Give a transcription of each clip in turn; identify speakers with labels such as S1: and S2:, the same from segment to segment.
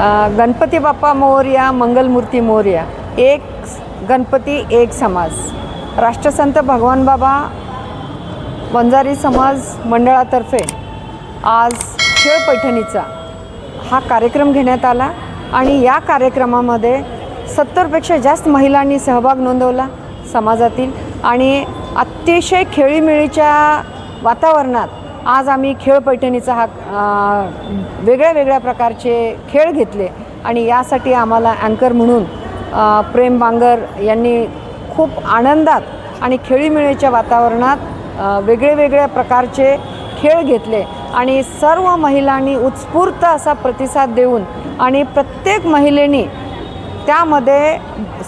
S1: गणपती बाप्पा मोर्या मंगलमूर्ती मोर्या एक गणपती एक समाज. राष्ट्रसंत भगवान बाबा वंजारी समाज मंडळातर्फे आज खेळ पैठणीचा हा कार्यक्रम घेण्यात आला आणि या कार्यक्रमामध्ये सत्तरपेक्षा जास्त महिलांनी सहभाग नोंदवला समाजातील आणि अतिशय खेळीमेळीच्या वातावरणात आज आम्ही खेळ पैठणीचा हा वेगळ्या वेगळ्या प्रकारचे खेळ घेतले आणि यासाठी आम्हाला अँकर म्हणून प्रेम बांगर यांनी खूप आनंदात आणि खेळीमेळीच्या वातावरणात वेगळे वेगळ्या प्रकारचे खेळ घेतले आणि सर्व महिलांनी उत्स्फूर्त असा प्रतिसाद देऊन आणि प्रत्येक महिलेनी त्यामध्ये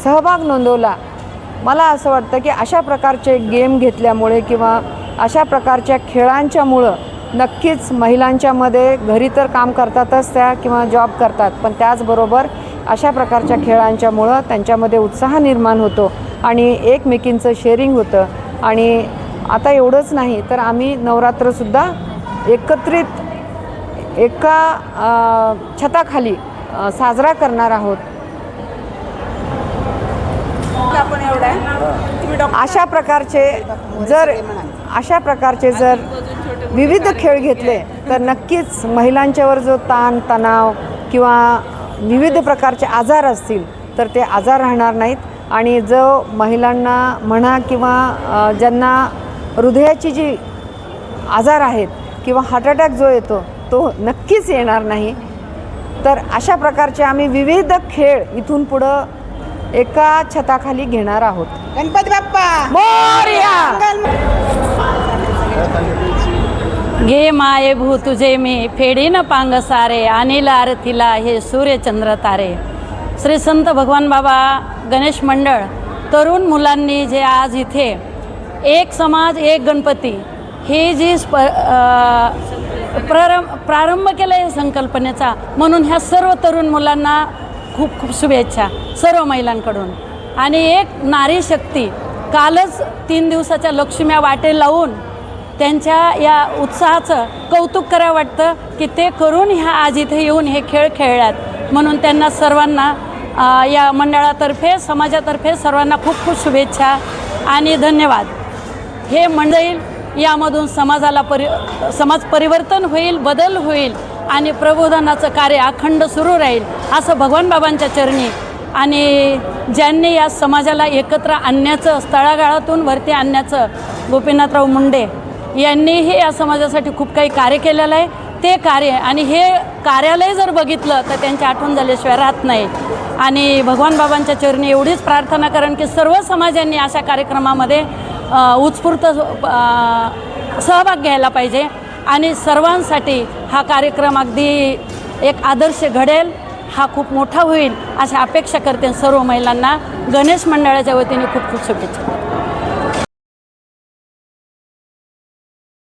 S1: सहभाग नोंदवला. मला असं वाटतं की अशा प्रकारचे गेम घेतल्यामुळे किंवा अशा प्रकारच्या खेळांच्यामुळं नक्कीच महिलांच्यामध्ये घरी तर काम करतातच त्या किंवा जॉब करतात पण त्याचबरोबर अशा प्रकारच्या खेळांच्यामुळं त्यांच्यामध्ये उत्साह निर्माण होतो आणि एकमेकींचं शेअरिंग होतं. आणि आता एवढंच नाही तर आम्ही नवरात्रसुद्धा एकत्रित एका छताखाली साजरा करणार आहोत.
S2: आपण एवढा
S1: अशा प्रकारचे जर अशा प्रकारचे जर विविध खेळ घेतले तर नक्कीच महिलांच्यावर जो ताण तणाव किंवा विविध प्रकारचे आजार असतील तर ते आजार राहणार नाहीत. आणि जो महिलांना म्हणा किंवा ज्यांना हृदयाची जी आजार आहेत किंवा हार्ट अटॅक जो येतो तो नक्कीच येणार नाही. तर अशा प्रकारचे आम्ही विविध खेळ इथून पुढं एका छताखाली घेणार आहोत.
S2: गणपती बाप्पा!
S1: मोरया!
S3: घे माये भू तुझे मी. फेडीन पांग सारे. अनिल आरतीला हे सूर्यचंद्र तारे. श्री संत भगवान बाबा गणेश मंडळ तरुण मुलांनी जे आज इथे एक समाज एक गणपती ही जी स्प प्रारंभ प्रारंभ केला आहे संकल्पनेचा म्हणून ह्या सर्व तरुण मुलांना खूप खूप शुभेच्छा सर्व महिलांकडून. आणि एक नारी शक्ती कालच तीन दिवसाच्या लक्ष्म्या वाटे लावून त्यांच्या या उत्साहाचं कौतुक करावं वाटतं की ते करून ह्या आज इथे येऊन हे खेळ खेळल्यात. म्हणून त्यांना सर्वांना या मंडळातर्फे समाजातर्फे सर्वांना खूप खूप शुभेच्छा आणि धन्यवाद. हे मंडळी यामधून समाजाला परि समाज परिवर्तन होईल बदल होईल आणि प्रबोधनाचं कार्य अखंड सुरू राहील असं भगवान बाबांच्या चरणी आणि ज्यांनी या समाजाला एकत्र आणण्याचं स्थळागाळातून वरती आणण्याचं गोपीनाथराव मुंडे यांनीही या समाजासाठी खूप काही कार्य केलेलं आहे. ते कार्य आणि हे कार्यालय जर बघितलं तर त्यांची आठवण झाल्याशिवाय राहत नाही. आणि भगवान बाबांच्या चरणी एवढीच प्रार्थना कारण की सर्व समाजांनी अशा कार्यक्रमामध्ये उत्स्फूर्त सहभाग घ्यायला पाहिजे. आणि सर्वांसाठी हा कार्यक्रम अगदी एक आदर्श घडेल. हा खूप मोठा होईल अशा अपेक्षा करते सर्व महिलांना. गणेश मंडळाच्या वतीने खूप खूप शुभेच्छा.